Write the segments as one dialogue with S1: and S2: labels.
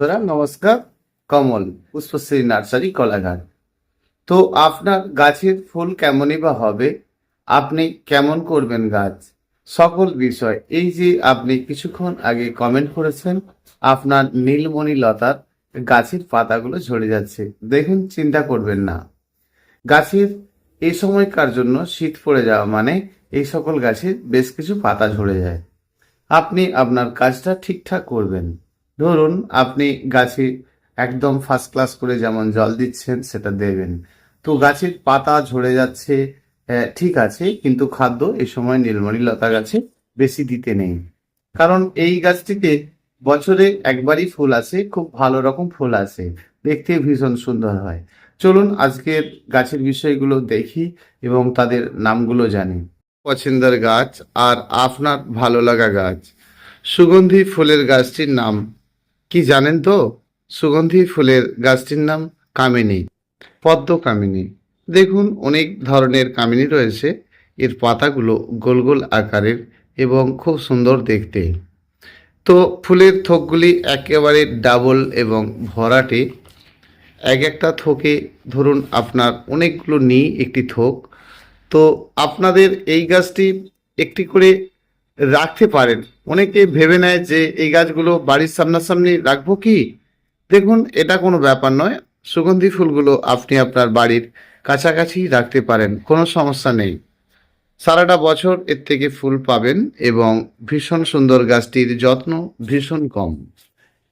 S1: বন্ধুরা নমস্কার, কমল, পুষ্পশ্রী নার্সারি, কলাঘাট। তো আপনার গাছের ফুল কেমনই বা হবে? আপনি কেমন করবেন গাছ? সকল বিষয়। এই যে আপনি কিছুক্ষণ আগে কমেন্ট করেছেন, আপনার নীলমণি লতার গাছের পাতাগুলো ঝরে যাচ্ছে। দেখুন, চিন্তা করবেন না। গাছের এই সময়কার জন্য শীত পড়ে যাওয়া মানে এই সকল গাছের বেশ কিছু পাতা ঝরে যায়। আপনি আপনার কাজটা ঠিকঠাক করবেন। ধরুন আপনি গাছে একদম ফার্স্ট ক্লাস করে যেমন জল দিচ্ছেন, সেটা দেবেন। তো গাছের পাতা ঝরে যাচ্ছে ঠিক আছে, কিন্তু খাদ্য এ সময় নীলমণি লতা গাছে বেশি দিতে নেই। কারণ এই গাছটিতে বছরে একবারই ফুল আসে, খুব ভালো রকম ফুল আসে। দেখতে ভীষণ সুন্দর হয়। চলুন আজকের গাছের বিষয়গুলো দেখি এবং তাদের নামগুলো জানি। পছন্দের গাছ আর আপনার ভালো লাগা গাছ। সুগন্ধি ফুলের গাছটির নাম কি জানেন তো? সুগন্ধি ফুলের গাছটির নাম কামিনী, পদ্ম কামিনী। দেখুন, অনেক ধরনের কামিনী রয়েছে। এর পাতাগুলো গোল গোল আকারের এবং খুব সুন্দর দেখতে। তো ফুলের থোকগুলি একেবারে ডাবল এবং ভরাটে। এক একটা থোকে ধরুন আপনার অনেকগুলো নিই একটি থোক। তো আপনাদের এই গাছটি একটি করে রাখতে পারেন। অনেকে ভেবে নেয় যে এই গাছগুলো বাড়ির সামনাসামনি রাখব কি? দেখুন, এটা কোনো ব্যাপার নয়। সুগন্ধি ফুলগুলো আপনি আপনার বাড়ির কাছাকাছি রাখতে পারেন, কোনো সমস্যা নেই। সারাটা বছর এর থেকে ফুল পাবেন এবং ভীষণ সুন্দর গাছটির যত্ন ভীষণ কম।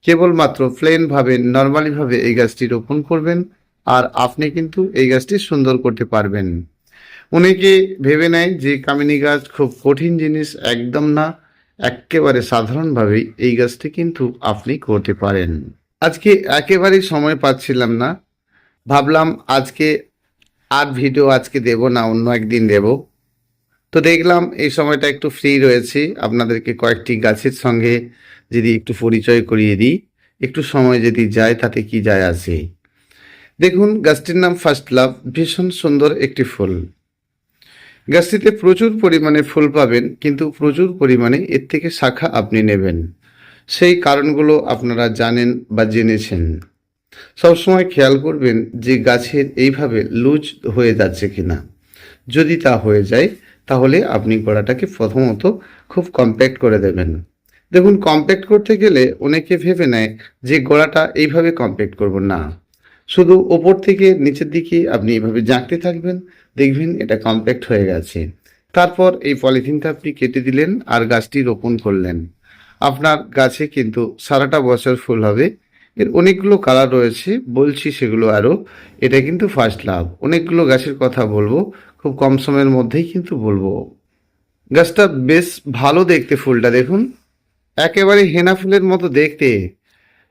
S1: কেবলমাত্র প্লেনভাবে নর্মালিভাবে এই গাছটি রোপণ করবেন আর আপনি কিন্তু এই গাছটি সুন্দর করতে পারবেন। অনেকে ভেবে নেয় যে কামিনী গাছ খুব কঠিন জিনিস? একদম না। একেবারে সাধারণভাবেই এই গাছটি কিন্তু আপনি করতে পারেন। আজকে একেবারেই সময় পাচ্ছিলাম না। ভাবলাম আজকে আর ভিডিও আজকে দেব না, অন্য একদিন দেব। তো দেখলাম এই সময়টা একটু ফ্রি রয়েছে। আপনাদেরকে কয়েকটি গাছের সঙ্গে যদি একটু পরিচয় করিয়ে দিই, একটু সময় যদি যায় তাতে কি যায় আসে দেখুন, গাছটির নাম ফার্স্ট লাভ ভীষণ সুন্দর একটি ফুল। গাছটিতে প্রচুর পরিমাণে ফুল পাবেন, কিন্তু প্রচুর পরিমাণে এর থেকে শাখা আপনি নেবেন। সেই কারণগুলো আপনারা জানেন বা জেনেছেন। সবসময় খেয়াল করবেন যে গাছের এইভাবে লুজ হয়ে যাচ্ছে কিনা। যদি তা হয়ে যায়, তাহলে আপনি গোড়াটাকে প্রথমত খুব কম্প্যাক্ট করে দেবেন। দেখুন কম্প্যাক্ট করতে গেলে অনেকে ভেবে নেয় যে গোড়াটা এইভাবে কম্প্যাক্ট করব না। শুধু ওপর থেকে নিচের দিকে আপনি এইভাবে জাঁকতে থাকবেন দেখবেন এটা কম্প্যাক্ট হয়ে গেছে। তারপর এই পলিথিনটা আপনি কেটে দিলেন আর গাছটি রোপণ করলেন। আপনার গাছে কিন্তু সারাটা বছর ফুল হবে। এর অনেকগুলো কালার রয়েছে, বলছি সেগুলো আরও। এটা কিন্তু ফার্স্ট লাভ অনেকগুলো গাছের কথা বলব, খুব কম সময়ের মধ্যেই কিন্তু বলব। গাছটা বেশ ভালো দেখতে ফুলটা, দেখুন। একেবারে হেনা ফুলের মতো দেখতে।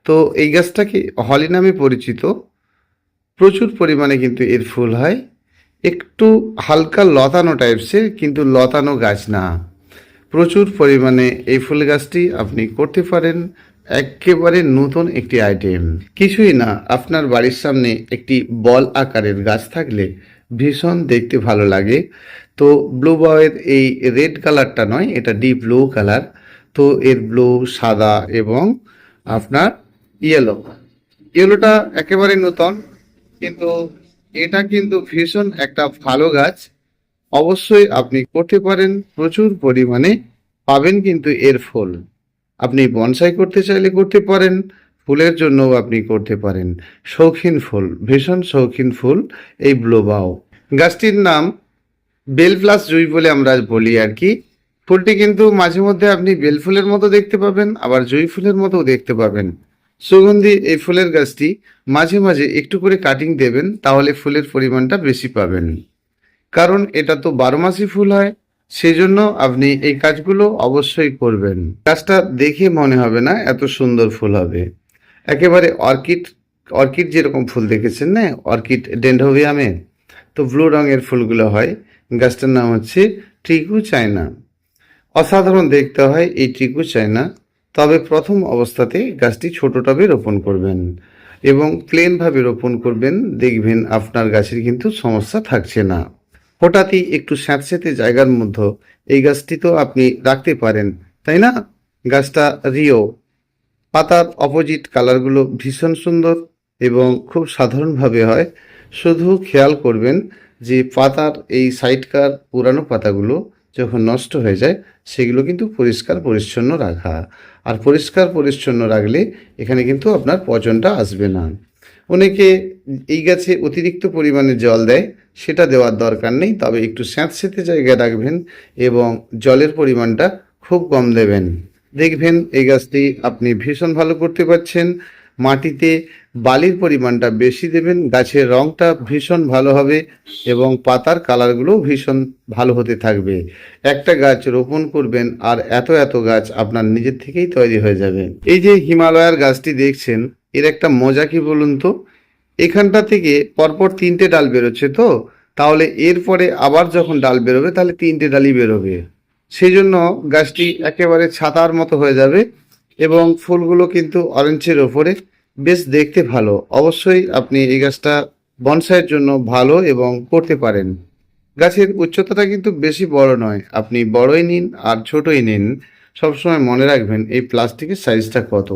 S1: তো এই গাছটাকে হলি নামে পরিচিত। প্রচুর পরিমাণে কিন্তু এর ফুল হয়। একটু হালকা লতানো টাইপসের কিন্তু লতানো গাছ না। প্রচুর পরিমাণে এই ফুল গাছটি আপনি করতে পারেন, একেবারে নতুন একটি আইটেম কিছুই না, আপনার বাড়ির সামনে একটি বল আকারের গাছ থাকলে ভীষণ দেখতে ভালো লাগে। তো ব্লু বয়ের এই রেড কালারটা নয়, এটা ডিপ ব্লু কালার তো এর ব্লু সাদা এবং আপনার ইয়েলো ইয়েলোটা একেবারে নতুন, কিন্তু এটা কিন্তু ভীষণ একটা ভালো গাছ। অবশ্যই আপনি করতে পারেন, প্রচুর পরিমাণে পাবেন কিন্তু এর ফুল। আপনি বনসাই করতে চাইলে করতে পারেন, ফুলের জন্যও আপনি করতে পারেন। শৌখিন ফুল, ভীষণ শৌখিন ফুল, এই ব্লোবাও। গাছটির নাম বেল প্লাস জুই বলে আমরা বলি আর কি। ফুলটি কিন্তু মাঝে মধ্যে আপনি বেল ফুলের মতো দেখতে পাবেন, আবার জুই ফুলের মতো দেখতে পাবেন। সুগন্ধি, এই ফুলের গাছটি মাঝে মাঝে একটু করে কাটিং দেবেন, তাহলে ফুলের পরিমাণটা বেশি পাবেন। কারণ এটা তো বারো মাসই ফুল হয় সেই জন্য আপনি এই কাজগুলো অবশ্যই করবেন। গাছটা দেখে মনে হবে না এত সুন্দর ফুল হবে। একেবারে অর্কিড অর্কিড যেরকম ফুল দেখেছেন না, অর্কিড ডেন্ডোভিয়ামে? তো ব্লু রঙের ফুলগুলো হয়। গাছটার নাম হচ্ছে ট্রিকু চায়না অসাধারণ দেখতে হয় এই ট্রিকু চায়না তবে প্রথম অবস্থাতে গাছটি ছোট টবে রোপণ করবেন এবং প্লেনভাবে রোপণ করবেন। দেখবেন আপনার গাছের কিন্তু সমস্যা থাকছে না। হঠাৎই একটু স্যাঁতস্যাঁতে জায়গার মধ্যে এই গাছটি তো আপনি রাখতে পারেন, তাই না? গাছটা রিও। পাতার অপোজিট কালারগুলো ভীষণ সুন্দর এবং খুব সাধারণভাবে হয়। শুধু খেয়াল করবেন যে পাতার এই সাইডকার পুরানো পাতাগুলো যখন নষ্ট হয়ে যায়, সেগুলো কিন্তু পরিষ্কার পরিচ্ছন্ন রাখা। আর পরিষ্কার পরিচ্ছন্ন রাখলে এখানে কিন্তু আপনার পচনটা আসবে না। অনেকে এই গাছে অতিরিক্ত পরিমাণে জল দেয়, সেটা দেওয়ার দরকার নেই, তবে একটু স্যাঁতস্যাঁতে জায়গায় রাখবেন এবং জলের পরিমাণটা খুব কম দেবেন। দেখবেন এই গাছটি আপনি ভীষণ ভালো করতে পারছেন। মাটিতে বালির পরিমাণটা বেশি দেবেন, গাছের রংটা ভীষণ ভালো হবে এবং পাতার কালারগুলো ভীষণ ভালো হতে থাকবে। একটা গাছ রোপণ করবেন আর এত এত গাছ আপনার নিজের থেকেই তৈরি হয়ে যাবে। এই যে হিমালয়ার গাছটি দেখছেন, এর একটা মজা কি বলুন তো? এখানটা থেকে পরপর তিনটে ডাল বেরোচ্ছে তো? তাহলে এরপরে আবার যখন ডাল বেরোবে, তাহলে তিনটে ডালই বেরোবে। সেই জন্য গাছটি একেবারে ছাতার মতো হয়ে যাবে এবং ফুলগুলো কিন্তু অরেঞ্জের ওপরে বেশ দেখতে ভালো। অবশ্যই আপনি এই গাছটা বনসাইয়ের জন্য ভালো এবং করতে পারেন। গাছের উচ্চতাটা কিন্তু বেশি বড় নয়। আপনি বড়ই নিন আর ছোটই নিন। সবসময় মনে রাখবেন এই প্লাস্টিকের সাইজটা কত।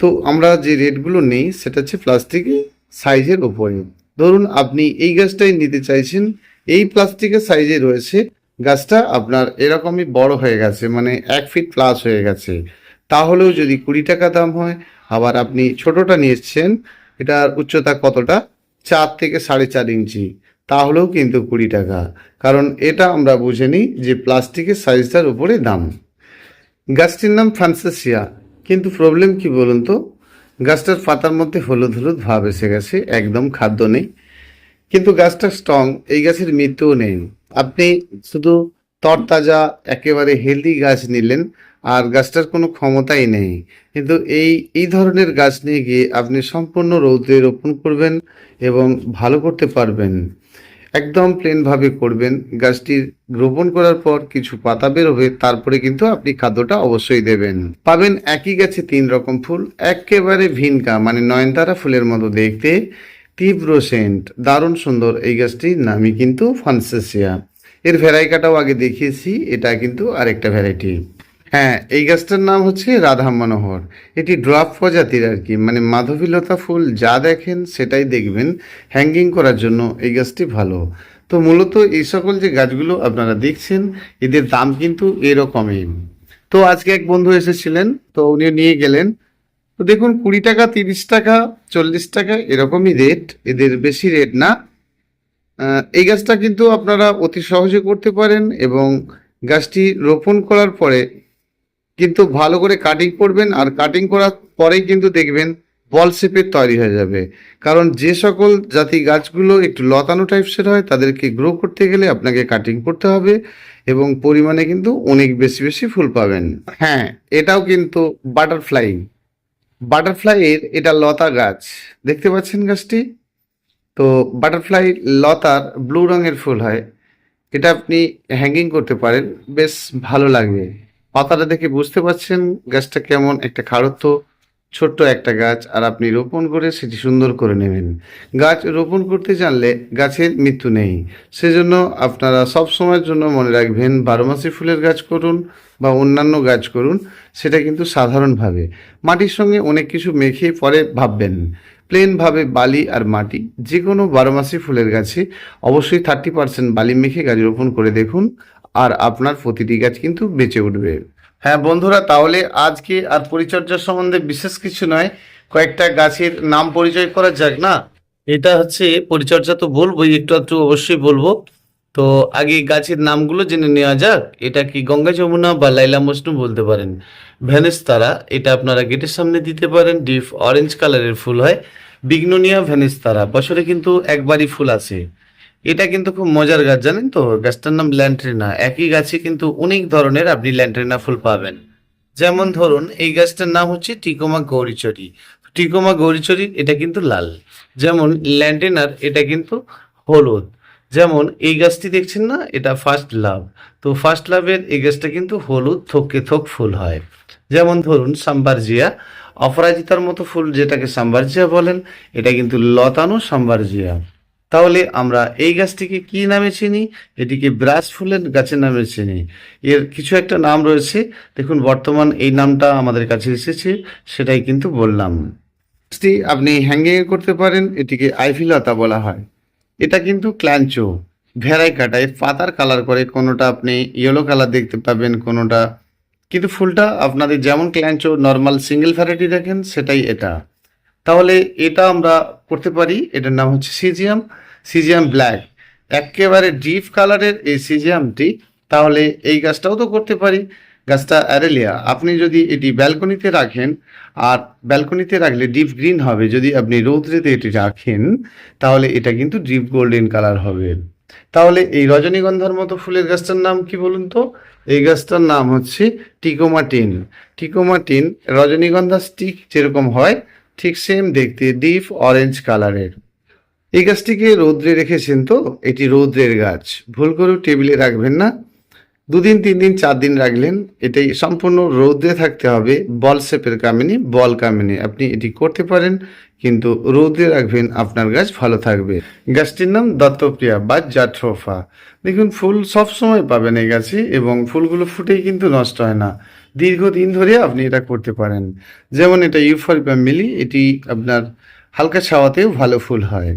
S1: তো আমরা যে রেটগুলো নেই, সেটা হচ্ছে প্লাস্টিকের সাইজের ওপরে ধরুন আপনি এই গাছটাই নিতে চাইছেন, এই প্লাস্টিকের সাইজে রয়েছে, গাছটা আপনার এরকমই বড় হয়ে গেছে মানে এক ফিট প্লাস হয়ে গেছে। তাহলেও যদি কুড়ি টাকা দাম হয় আবার আপনি ছোটটা নিয়েছেন, এটার উচ্চতা কতটা? চার থেকে সাড়ে চার ইঞ্চি। তাহলেও কিন্তু কুড়ি টাকা। কারণ এটা আমরা বুঝে নিই যে প্লাস্টিকের সাইজটার উপরে দাম। গাছটির নাম ফ্রান্সেসিয়া। কিন্তু প্রবলেম কি বলুন তো? গাছটার পাতার মধ্যে হলুদ হলুদ ভাব এসে গেছে, একদম খাদ্য নেই। কিন্তু গাছটা স্ট্রং, এই গাছের মৃত্যুও নেই। আপনি শুধু তরতাজা, একেবারে হেলদি গাছ নিলেন আর গাছটার কোনো ক্ষমতাই নেই। কিন্তু এই এই ধরনের গাছ নিয়ে গিয়ে আপনি সম্পূর্ণ রৌদ্রে রোপণ করবেন এবং ভালো করতে পারবেন। একদম প্লেনভাবে করবেন। গাছটি রোপণ করার পর কিছু পাতা বেরোবে তারপরে কিন্তু আপনি খাদ্যটা অবশ্যই দেবেন। পাবেন একই গাছে তিন রকম ফুল, একেবারে ভিনকা মানে নয়নতারা ফুলের মতো দেখতে। তীব্র সেন্ট দারুণ সুন্দর। এই গাছটির নামই কিন্তু ফানসেসিয়া এর ভ্যারাইকাটাও আগে দেখিয়েছি, এটা কিন্তু আরেকটা ভ্যারাইটি। হ্যাঁ এই গাছটার নাম হচ্ছে রাধা মনোহর। এটি ড্রপ প্রজাতির আর কি মানে মাধবীলতা ফুল যা দেখেন সেটাই দেখবেন হ্যাঙ্গিং করার জন্য এই গাছটি ভালো। তো মূলত এই সকল যে গাছগুলো আপনারা দেখছেন, এদের দাম কিন্তু এরকমই। তো আজকে এক বন্ধু এসেছিলেন, তো উনি নিয়ে গেলেন। তো দেখুন, কুড়ি টাকা, তিরিশ টাকা, চল্লিশ টাকা এরকমই রেট, এদের বেশি রেট না। এই গাছটা কিন্তু আপনারা অতি সহজে করতে পারেন এবং গাছটি রোপণ করার পরে কিন্তু ভালো করে কাটিং করবেন আর কাটিং করার পরেই কিন্তু দেখবেন বল শেপের তৈরি হয়ে যাবে। কারণ যে সকল জাতি গাছগুলো একটু লতানো টাইপসের হয়, তাদেরকে গ্রো করতে গেলে আপনাকে কাটিং করতে হবে এবং পরিমাণে কিন্তু অনেক বেশি বেশি ফুল পাবেন। হ্যাঁ এটাও কিন্তু বাটারফ্লাই বাটারফ্লাইয়ের এটা লতা গাছ। দেখতে পাচ্ছেন গাছটি? তো বাটারফ্লাই লতার ব্লু রঙের ফুল হয়। এটা আপনি হ্যাঙ্গিং করতে পারেন, বেশ ভালো লাগবে পাতাটা দেখে বুঝতে পারছেন গাছটা কেমন একটা খাড়ত্ব, ছোট্ট একটা গাছ, আর আপনি রোপণ করে সেটি সুন্দর করে নেবেন। গাছ রোপণ করতে জানলে গাছের মৃত্যু নেই। সেজন্য আপনারা সব সময়ের জন্য মনে রাখবেন বারোমাসি ফুলের গাছ করুন বা অন্যান্য গাছ করুন, সেটা কিন্তু সাধারণভাবে। মাটির সঙ্গে অনেক কিছু মেখে পরে ভাববেন। প্লেনভাবে বালি আর মাটি যে কোনো বারোমাসি ফুলের গাছে অবশ্যই থার্টি পার্সেন্ট বালি মেখে গাছ রোপণ করে দেখুন। আর আপনার প্রতিটি গাছ কিন্তু বেঁচে উঠবে। হ্যাঁ বন্ধুরা, তাহলে আজকে আর পরিচর্যা সম্বন্ধে বিশেষ কিছু নয়। কয়েকটা গাছের নাম পরিচয় করা যাক না? এটা হচ্ছে পরিচর্যা তো বলবোই, একটু একটু অবশ্যই বলব। তো আগে গাছের নামগুলো জেনে নেওয়া যাক। এটা কি গঙ্গা যমুনা বা লাইলা মজনু বলতে পারেন? ভ্যানেস তারা, এটা আপনারা গেটের সামনে দিতে পারেন, ডিপ অরেঞ্জ কালারের ফুল হয়। বিগনোনিয়া ভ্যানিস তারা, বছরে কিন্তু একবারই ফুল আসে। এটা কিন্তু খুব মজার গাছ, জানেন তো? গাছটার নাম ল্যান্ট্রিনা একই গাছে কিন্তু অনেক ধরনের আপনি ল্যান্ট্রিনা ফুল পাবেন। যেমন ধরুন, এই গাছটার নাম হচ্ছে টিকোমা গৌরীচরি। টিকোমা গৌরীচরি, এটা কিন্তু লাল। যেমন ল্যান্টেনার এটা কিন্তু হলুদ। যেমন এই গাছটি দেখছেন না? এটা ফার্স্ট লাভ তো ফার্স্ট লাভের এই গাছটা কিন্তু হলুদ থোকে থোক ফুল হয়। যেমন ধরুন, সাম্বারজিয়া। অপরাজিতার মতো ফুল, যেটাকে সাম্বারজিয়া বলেন, এটা কিন্তু লতানো সাম্বারজিয়া। তাহলে আমরা এই গাছটিকে কি নামে চিনি? এটিকে ব্রাশ ফুলের গাছের নামে চিনি। এর কিছু একটা নাম রয়েছে। দেখুন, বর্তমান এই নামটা আমাদের কাছে এসেছে, সেটাই কিন্তু বললাম। আপনি হ্যাঙ্গিং করতে পারেন, এটিকে আইভিলতা বলা হয়। এটা কিন্তু ক্ল্যাঞ্চো ভেড়াই কাটা এর পাতার কালার করে, কোনোটা আপনি ইয়েলো কালার দেখতে পাবেন, কোনোটা। কিন্তু ফুলটা আপনাদের যেমন ক্ল্যাঞ্চো নর্মাল সিঙ্গেল ভ্যারাইটি দেখেন, সেটাই এটা। তাহলে এটা আমরা করতে পারি, এটার নাম হচ্ছে সিজিয়াম সিজিয়াম ব্ল্যাক একেবারে ডিপ কালারের এই সিজিয়ামটি তাহলে এই গাছটাও তো করতে পারি, গাছটা অ্যারেলিয়া। আপনি যদি এটি ব্যালকনিতে রাখেন, আর ব্যালকনিতে রাখলে ডিপ গ্রিন হবে, যদি আপনি রৌদ্রেতে এটি রাখেন, তাহলে এটা কিন্তু ডিপ গোল্ডেন কালার হবে। তাহলে এই রজনীগন্ধার মতো ফুলের গাছটার নাম কি বলুন তো? এই গাছটার নাম হচ্ছে টিকোমাটিন। টিকোমাটিন রজনীগন্ধা স্টিক যেরকম হয় ঠিক সেম দেখতে ডিপ অরেঞ্জ কালারের এই গাছটিকে রৌদ্রে রেখেছেন তো? এটি রৌদ্রের গাছ। ভুল করেও টেবিলে রাখবেন না। দুদিন তিন দিন চার দিন রাখলেন। এটাই সম্পূর্ণ রৌদ্রে থাকতে হবে। বল শেপের কামিনী, বল কামিনী। আপনি এটি করতে পারেন, কিন্তু রৌদ্রে রাখবেন, আপনার গাছ ভালো থাকবে। গাছটির নাম দত্তপ্রিয়া বা জাট্রোফা। দেখুন, ফুল সব সময় পাবেন এই গাছে, এবং ফুলগুলো ফুটেই কিন্তু নষ্ট হয় না। দীর্ঘদিন ধরে আপনি এটা করতে পারেন। যেমন এটা ইউফরবিয়া মিলি এটি আপনার হালকা ছাওয়াতেও ভালো ফুল হয়।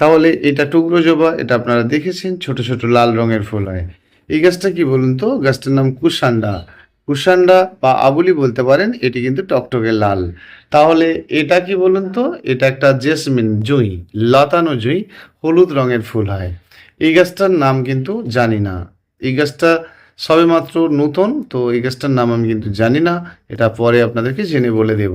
S1: তাহলে এটা টুকরো জবা, এটা আপনারা দেখেছেন, ছোট ছোট লাল রঙের ফুল হয়। এই গাছটা কি বলুন তো? গাছটার নাম কুষান্ডা কুষান্ডা বা আবুলি বলতে পারেন, এটি কিন্তু টকটকে লাল। তাহলে এটা কি বলুন তো? এটা একটা জেসমিন জুঁই, লতানো জুঁই, হলুদ রঙের ফুল হয়। এই গাছটার নাম কিন্তু জানি না। এই গাছটা সবেমাত্র নতুন, তো এই গাছটার নাম আমি কিন্তু জানি না, এটা পরে আপনাদেরকে জেনে বলে দেব।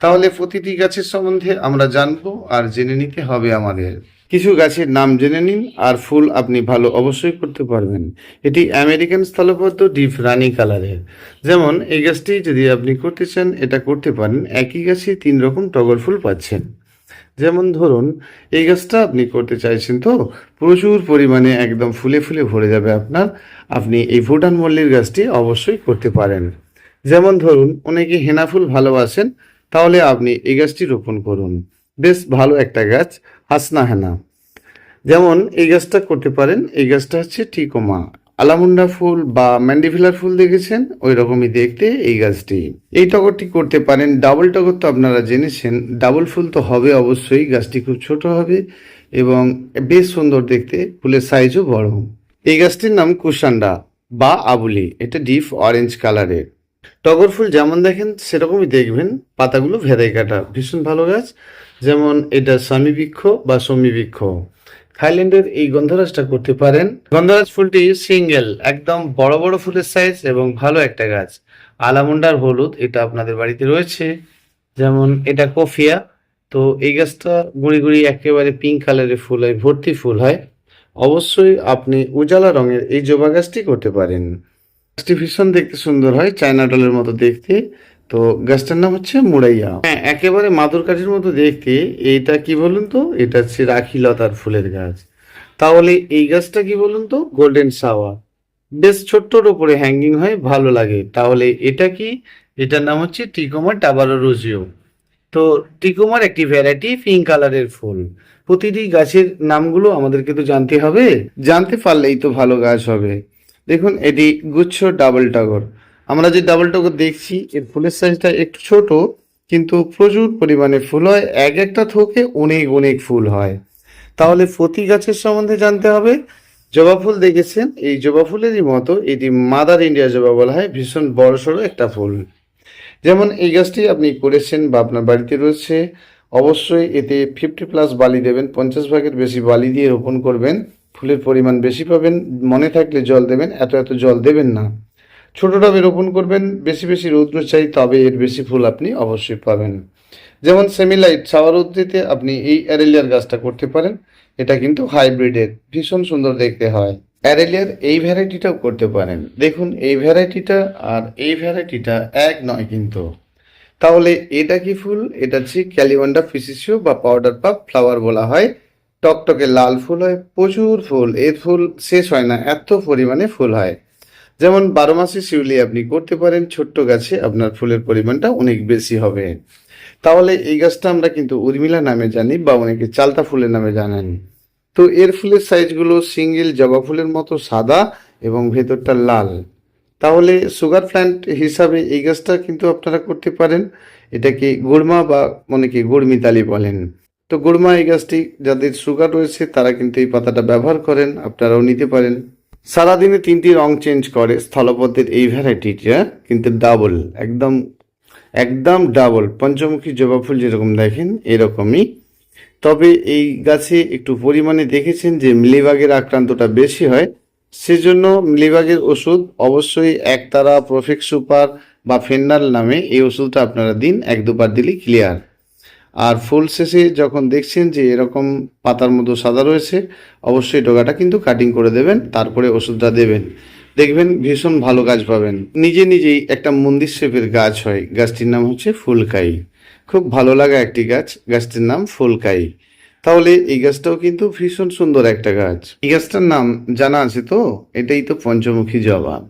S1: তাহলে প্রতিটি গাছের সম্বন্ধে আমরা জানব আর জেনে নিতে হবে আমাদের। কিছু গাছের নাম জেনে নিন আর ফুল আপনি ভালো অবশ্যই করতে পারবেন। এটি আমেরিকান স্থলপদ্ম ডিপ রানি কালারের। যেমন, এই গাছটি যদি আপনি করতে চান, এটা করতে পারেন। একই গাছে তিন রকম টগর ফুল পাচ্ছেন। যেমন ধরুন, এই গাছটা আপনি করতে চাইছেন তো, প্রচুর পরিমাণে একদম ফুলে ফুলে ভরে যাবে আপনার। আপনি এই ভুটান মল্লির গাছটি অবশ্যই করতে পারেন। যেমন ধরুন, অনেকে হেনা ফুল ভালোবাসেন, তাহলে আপনি এই গাছটি রোপণ করুন। বেশ ভালো একটা গাছ, হাসনা হেনা। যেমন এই গাছটা করতে পারেন, এই গাছটা হচ্ছে টিকোমা। আলামুন্ডা ফুল বা ম্যান্ডিভিলার ফুল দেখেছেন? ওই রকমই দেখতে এই গাছটি। এই টগরটি করতে পারেন, ডাবল টগর তো আপনারা জেনেছেন, ডাবল ফুল তো হবে অবশ্যই, গাছটি খুব ছোট হবে এবং বেশ সুন্দর দেখতে, ফুলের সাইজও বড়। এই গাছটির নাম কুসান্ডা বা আবুলি, এটা ডিপ অরেঞ্জ কালারের টগর ফুল যেমন দেখেন, সেরকমই দেখবেন, পাতাগুলো ভেদাই কাটা। ভীষণ ভালো গাছ, যেমন এটা স্বামী বৃক্ষ বা সমী বৃক্ষ থাইল্যান্ডের এই গন্ধরাজটা করতে পারেন। গন্ধরাজ ফুলটি সিঙ্গেল, একদম বড় বড় ফুলের সাইজ এবং ভালো একটা গাছ। আলামুন্ডার হলুদ, এটা আপনাদের বাড়িতে রয়েছে। যেমন এটা কফিয়া, তো এই গাছটা গুঁড়ি গুঁড়ি একেবারে পিঙ্ক কালারের ফুল হয়, ভর্তি ফুল হয়। অবশ্যই আপনি উজালা রঙের এই জবা গাছটি করতে পারেন। গাছটি ভীষণ দেখতে সুন্দর হয়, চায়না ডলের মতো দেখতে। তো গাছটার নাম হচ্ছে মুড়াইয়া। হ্যাঁ একেবারে মাদুর কাঠির মতো দেখতে। এটা কি বলুন তো? এটা হচ্ছে রাখি লতার ফুলের গাছ। তাহলে এই গাছটা কি বলুন তো? গোল্ডেন সাওয়া বেশ ছোট্টর উপরে হ্যাঙ্গিং হয়, ভালো লাগে। তাহলে এটা কি? এটার নাম হচ্ছে টিকোমার টাবারো রোজিও তো টিকোমার একটি ভ্যারাইটি পিঙ্ক কালারের ফুল। প্রতিটি গাছের নামগুলো আমাদেরকে তো জানতে হবে। জানতে পারলেই তো ভালো গাছ হবে। দেখুন, এটি গুচ্ছ ডাবল টগর। আমরা যে ডাবল টগর দেখছি এর ফুলের সাইজটা একটু ছোট, কিন্তু প্রচুর পরিমাণে ফুল হয়। এক একটা থোকে অনেক অনেক ফুল হয়। তাহলে প্রতি গাছের সম্বন্ধে জানতে হবে। জবা ফুল দেখেছেন? এই জবা ফুলেরই মতো এটি মাদার ইন্ডিয়া জবা বলা হয়। ভীষণ বড় সড়ো একটা ফুল। যেমন এই গাছটি আপনি করেছেন বা আপনার বাড়িতে রয়েছে, অবশ্যই এতে ফিফটি প্লাস বালি দেবেন, পঞ্চাশ ভাগের বেশি বালি দিয়ে রোপণ করবেন। ফুলের পরিমাণ বেশি পাবেন, মনে থাকলে জল দেবেন, এত এত জল দেবেন না। ছোট টবে রোপণ করবেন, বেশি বেশি রৌদ্র চাই, তবে এর বেশি ফুল আপনি অবশ্যই পাবেন। যেমন সেমিলাইট ছাওয়া উদ্ভিদে আপনি এই অ্যারেলিয়ার গাছটা করতে পারেন। এটা কিন্তু হাইব্রিডের, ভীষণ সুন্দর দেখতে হয়। অ্যারেলিয়ার এই ভ্যারাইটিটাও করতে পারেন। দেখুন, এই ভ্যারাইটিটা আর এই ভ্যারাইটিটা এক নয় কিন্তু। তাহলে এটা কি ফুল? এটা হচ্ছে ক্যালিমান্ডা ফিসিসিও বা পাউডার পাপ ফ্লাওয়ার বলা হয়। টকটকে লাল ফুল হয়, প্রচুর ফুল। এর ফুল শেষ হয় না, এত পরিমাণে ফুল হয়। যেমন বারো মাসে শিউলি আপনি করতে পারেন, ছোট্ট গাছে আপনার ফুলের পরিমাণটা অনেক বেশি হবে। তাহলে এই গাছটা আমরা কিন্তু উর্মিলা নামে জানি বা অনেকে চালতা ফুলের নামে জানেন। তো এর ফুলের সাইজগুলো সিঙ্গেল জবা ফুলের মতো সাদা এবং ভেতরটা লাল। তাহলে সুগার প্ল্যান্ট হিসাবে এই গাছটা কিন্তু আপনারা করতে পারেন। এটাকে গুড়মা বা অনেকে গুড়মিতালি বলেন। তো গুড়মা এই গাছটি, যাদের সুগার রয়েছে তারা কিন্তু এই পাতাটা ব্যবহার করেন, আপনারাও নিতে পারেন। সারাদিনে তিনটি রং চেঞ্জ করে স্থলপথের এই ভ্যারাইটিটা কিন্তু ডাবল একদম একদম ডাবল পঞ্চমুখী জবা ফুল যেরকম দেখেন, এরকমই। তবে এই গাছে একটু পরিমাণে দেখেছেন যে মিলিবাগের আক্রান্তটা বেশি হয়, সেজন্য মিলিবাগের ওষুধ অবশ্যই একতারা প্রফেক্ট সুপার বা ফেন্ডাল নামে এই ওষুধটা আপনারা দিন, এক দুবার দিলেই ক্লিয়ার আর ফুল শেষে যখন দেখছেন যে এরকম পাতার মতো সাদা রয়েছে, অবশ্যই ডগাটা কিন্তু কাটিং করে দেবেন, তারপরে ওষুধটা দেবেন। দেখবেন ভীষণ ভালো গাছ পাবেন। নিজে নিজেই একটা মন্দির শেপের গাছ হয়, গাছটির নাম হচ্ছে ফুলকাই। খুব ভালো লাগা একটি গাছ, গাছটির নাম ফুলকাই। তাহলে এই গাছটাও কিন্তু ভীষণ সুন্দর একটা গাছ। এই গাছটার নাম জানা আছে তো? এটাই তো পঞ্চমুখী জবা।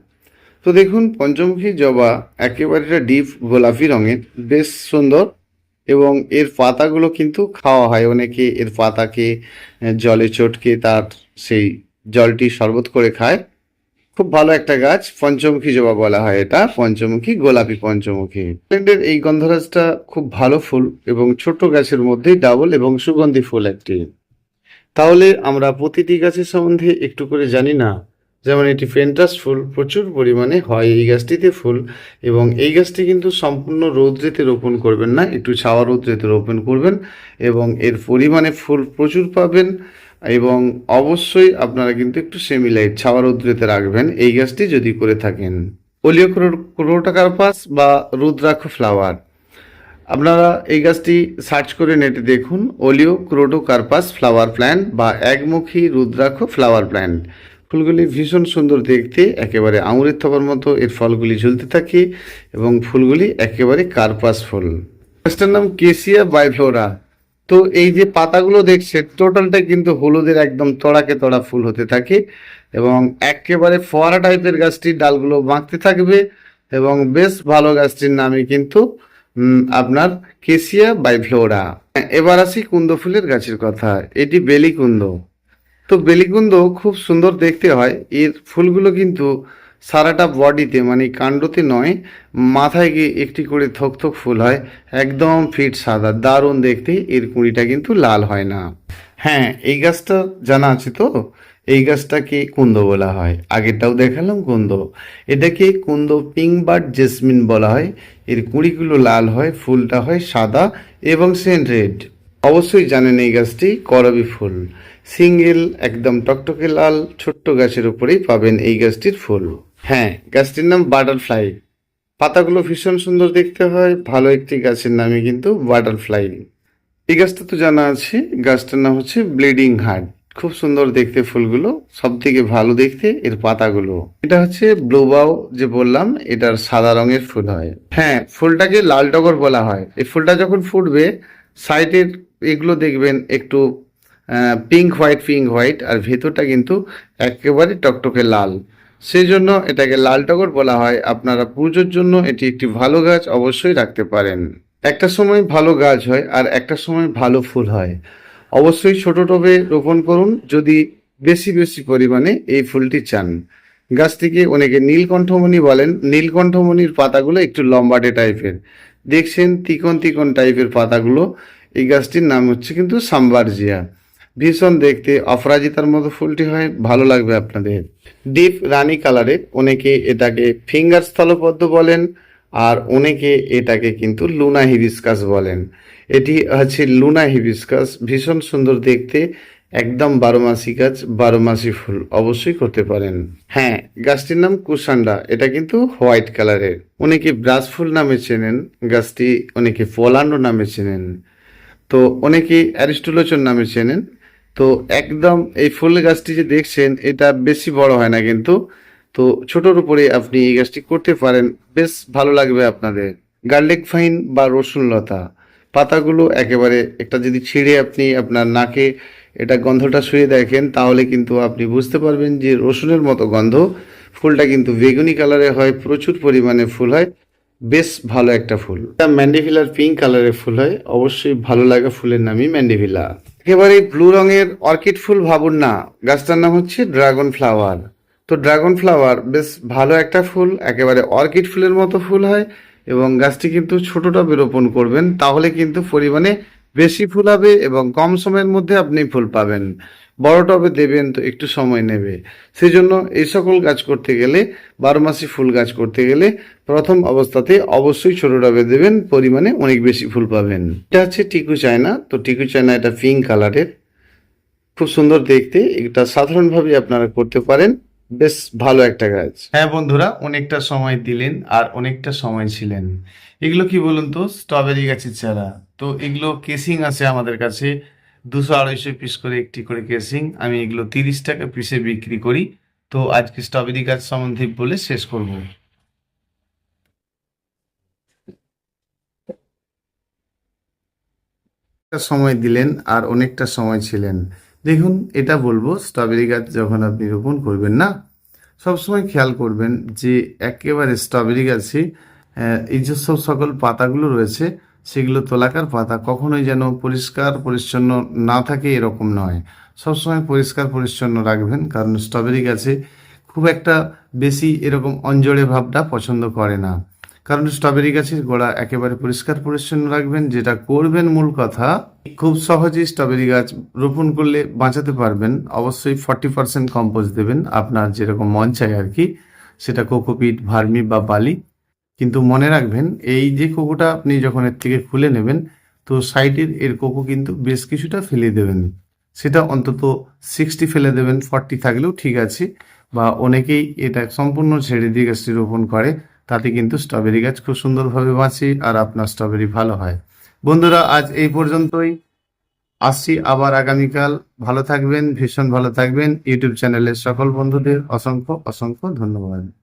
S1: তো দেখুন, পঞ্চমুখী জবা একেবারে ডিপ গোলাপি রঙের, বেশ সুন্দর। এবং এর পাতাগুলো কিন্তু খাওয়া হয়। অনেকে এর পাতাকে জলে চটকে তার সেই জলটি শরবত করে খায়। খুব ভালো একটা গাছ, পঞ্চমুখী জবা বলা হয় এটা, পঞ্চমুখী, গোলাপি পঞ্চমুখী। এই গন্ধরাজটা খুব ভালো ফুল এবং ছোট গাছের মধ্যেই ডাবল এবং সুগন্ধি ফুল একটি। তাহলে আমরা প্রতিটি গাছের সম্বন্ধে একটু করে জানি না? যেমন এটি ফেন্টাস ফুল, প্রচুর পরিমাণে হয় এই গাছটিতে ফুল এবং এই গাছটি কিন্তু সম্পূর্ণ রৌদ্রেতে রোপণ করবেন না, একটু ছাওয়া রৌদ্রেতে রোপণ করবেন এবং এর পরিমাণে ফুল প্রচুর পাবেন এবং অবশ্যই আপনারা কিন্তু একটু সেমিলাইট ছাওয়া রৌদ্রেতে রাখবেন এই গাছটি যদি করে থাকেন। ওলিও ক্রোটাকার্পাস বা রুদ্রাক্ষ ফ্লাওয়ার। আপনারা এই গাছটি সার্চ করে নেটে দেখুন, ওলিও ক্রোটোকার্পাস ফ্লাওয়ার প্ল্যান্ট বা একমুখী রুদ্রাক্ষ ফ্লাওয়ার প্ল্যান্ট। ফুলগুলি ভীষণ সুন্দর দেখতে, একেবারে আঙুরের থবার মতো এর ফলগুলি ঝুলতে থাকে এবং ফুলগুলি একেবারে কার্পাস ফুল। গাছটার নাম কেসিয়া বাইফ্লোরা। তো এই যে পাতাগুলো দেখছে টোটালটা কিন্তু হলুদের একদম তড়াকে তড়া ফুল হতে থাকে এবং একেবারে ফোয়ারা টাইপের গাছটির ডালগুলো বাঁকতে থাকবে এবং বেশ ভালো গাছটির নামে কিন্তু আপনার কেসিয়া বাইফ্লোরা। এবার আসি কুন্দ ফুলের গাছের কথা। এটি বেলিকুন্দ তো বেলিকুন্দ খুব সুন্দর দেখতে হয়। এর ফুলগুলো কিন্তু সারাটা বডিতে মানে কাণ্ডতে নয়, মাথায় গিয়ে একটি করে থক থক ফুল হয়। একদম ফিট সাদা, দারুণ দেখতে, এর কুঁড়িটা কিন্তু লাল হয় না। হ্যাঁ এই গাছটা জানা আছে তো? এই গাছটাকে কুন্দ বলা হয়। আগেরটাও দেখালাম কুন্দ। এটাকে কুন্দ পিঙ্ক বার্ড জেসমিন বলা হয়। এর কুঁড়িগুলো লাল হয়, ফুলটা হয় সাদা এবং সেন্ট রেড। অবশ্যই জানেন এই গাছটি, করবি ফুল। সিঙ্গেল, একদম টকটকে লাল, ছোট্ট গাছের উপরেই পাবেন এই গাছটির ফুল। হ্যাঁ গাছটির নাম বাটারফ্লাই। পাতাগুলো ভীষণ সুন্দর দেখতে হয়, ভালো একটি গাছের নামই কিন্তু বাটারফ্লাই। এই গাছটা তো জানা আছে, গাছটার নাম হচ্ছে ব্লিডিং হার্ট। খুব সুন্দর দেখতে ফুলগুলো সব থেকে ভালো দেখতে এর পাতাগুলো। এটা হচ্ছে ব্লুবাও যে বললাম, এটার সাদা রঙের ফুল হয়। হ্যাঁ ফুলটাকে লাল টগর বলা হয়। এই ফুলটা যখন ফুটবে সাইডের এগুলো দেখবেন একটু পিঙ্ক হোয়াইট পিঙ্ক হোয়াইট আর ভেতরটা কিন্তু একেবারে টকটকে লাল। সেই জন্য এটাকে লাল টগর বলা হয়। আপনারা পুজোর জন্য এটি একটি ভালো গাছ অবশ্যই রাখতে পারেন। একটা সময় ভালো গাছ হয় আর একটা সময় ভালো ফুল হয়। অবশ্যই ছোট টবে রোপণ করুন, যদি বেশি বেশি পরিমাণে এই ফুলটি চান। গাছটিকে অনেকে নীলকণ্ঠমণি বলেন। নীলকণ্ঠমণির পাতাগুলো একটু লম্বাটে টাইপের দেখছেন তিকন তিকন টাইপের পাতাগুলো। এই গাছটির নাম হচ্ছে কিন্তু সাম্বারজিয়া ভীষণ দেখতে, অপরাজিতার মতো ফুলটি হয়, ভালো লাগবে আপনাদের। ডিপ রানী কালারে অনেকে এটাকে ফিঙ্গার স্থলপদ্ম বলেন, আর অনেকে এটাকে কিন্তু লুনা হিবিস্কাস বলেন। এটি হচ্ছে লুনা হিবিস্কাস, ভীষণ সুন্দর দেখতে, একদম বারো মাসি গাছ বারো মাসি ফুল, অবশ্যই করতে পারেন। হ্যাঁ গাছটির নাম কুসান্ডা এটা কিন্তু হোয়াইট কালারের। অনেকে ব্রাশ ফুল নামে চেনেন, গাছটি অনেকে পোলান্ডো নামে চেনেন। তো অনেকে অ্যারিস্টোলোচন নামে চেনেন। তো একদম এই ফুল গাছটি যে দেখছেন, এটা বেশি বড় হয় না কিন্তু। তো ছোটোর উপরে আপনি এই গাছটি করতে পারেন। বেশ ভালো লাগবে আপনাদের। গার্লিক ফাইন বা রসুন লতা। পাতাগুলো একেবারে একটা যদি ছিঁড়ে আপনি আপনার নাকে এটা গন্ধটা শুয়ে দেখেন, তাহলে কিন্তু আপনি বুঝতে পারবেন যে রসুনের মতো গন্ধ। ফুলটা কিন্তু বেগুনি কালারে হয়, প্রচুর পরিমাণে ফুল হয়। বেশ ভালো একটা ফুল। ম্যান্ডিভিলার পিঙ্ক কালারের ফুল হয়। অবশ্যই ভালো লাগা ফুলের নামই ম্যান্ডিভিলা। একেবারে ব্লু রঙের অর্কিড ফুল ভাবুন না। গাছটার নাম হচ্ছে ড্রাগন ফ্লাওয়ার তো ড্রাগন ফ্লাওয়ার বেশ ভালো একটা ফুল। একেবারে অর্কিড ফুলের মতো ফুল হয় এবং গাছটি কিন্তু ছোট টবে রোপণ করবেন। তাহলে কিন্তু পরিমাণে বেশি ফুল হবে এবং কম সময়ের মধ্যে আপনি ফুল পাবেন। বড় টবে দেবেন তো একটু সময় নেবে। সেই জন্য এই সকল গাছ করতে গেলে বারো মাসি ফুল গাছ করতে গেলে প্রথম অবস্থাতে অবশ্যই ছোট টবে দেবেন, পরিমাণে অনেক বেশি ফুল পাবেন। এটা হচ্ছে টিকু চায়না। তো টিকু চায়না এটা পিঙ্ক কালারের। খুব সুন্দর দেখতে। এটা সাধারণভাবে আপনারা করতে পারেন। বেশ ভালো একটা গাছ। হ্যাঁ বন্ধুরা, অনেকটা সময় দিলেন আর অনেকটা সময় ছিলেন। এগুলো কি বলুন তো? স্ট্রবেরি গাছের চারা। তো এগুলো কেসিং আছে আমাদের কাছে। দুশো আড়াইশো পিস করে একটি করে কেসিং আমি এগুলো তিরিশ টাকা পিসে বিক্রি করি। তো আজকে স্ট্রবেরি গাছ সম্বন্ধে বলে শেষ করব। সময় দিলেন আর অনেকটা সময় ছিলেন। দেখুন, এটা বলব স্ট্রবেরি গাছ যখন আপনি রোপণ করবেন না, সবসময় খেয়াল করবেন যে একেবারে স্ট্রবেরি গাছে এই যে সব সকল পাতাগুলো রয়েছে সেগুলো তোলাকার পাতা কখনোই যেন পরিষ্কার, পরিচ্ছন্ন না থাকে এরকম নয়। সবসময় পরিষ্কার, পরিচ্ছন্ন রাখবেন, কারণ স্ট্রবেরি গাছে খুব একটা বেশি এরকম অঞ্জড়ে ভাবটা পছন্দ করে না। কারণ স্ট্রবেরি গাছের গোড়া একেবারে পরিষ্কার, পরিচ্ছন্ন রাখবেন, যেটা করবেন মূল কথা, খুব সহজেই স্ট্রবেরি গাছ রোপণ করলে বাঁচাতে পারবেন। অবশ্যই ফর্টি পার্সেন্ট কম্পোজ দেবেন। আপনার যেরকম মন চাই আর কি, সেটা কোকোপিট, ভার্মি বা বালি কিন্তু মনে রাখবেন, এই যে কোকোটা আপনি যখন এর থেকে খুলে নেবেন, তো সাইডের এর কোকো কিন্তু বেশ কিছুটা ফেলে দেবেন। সেটা অন্তত সিক্সটি ফেলে দেবেন ফর্টি থাকলেও ঠিক আছে, বা অনেকেই এটা সম্পূর্ণ ছেড়ে দিয়ে গাছটি রোপণ করে, তাতে কিন্তু স্ট্রবেরি গাছ খুব সুন্দরভাবে বাঁচে আর আপনার স্ট্রবেরি ভালো হয়। বন্ধুরা, আজ এই পর্যন্তই। আসছি আবার আগামীকাল। ভালো থাকবেন, ভীষণ ভালো থাকবেন। ইউটিউব চ্যানেলের সকল বন্ধুদের অসংখ্য অসংখ্য ধন্যবাদ।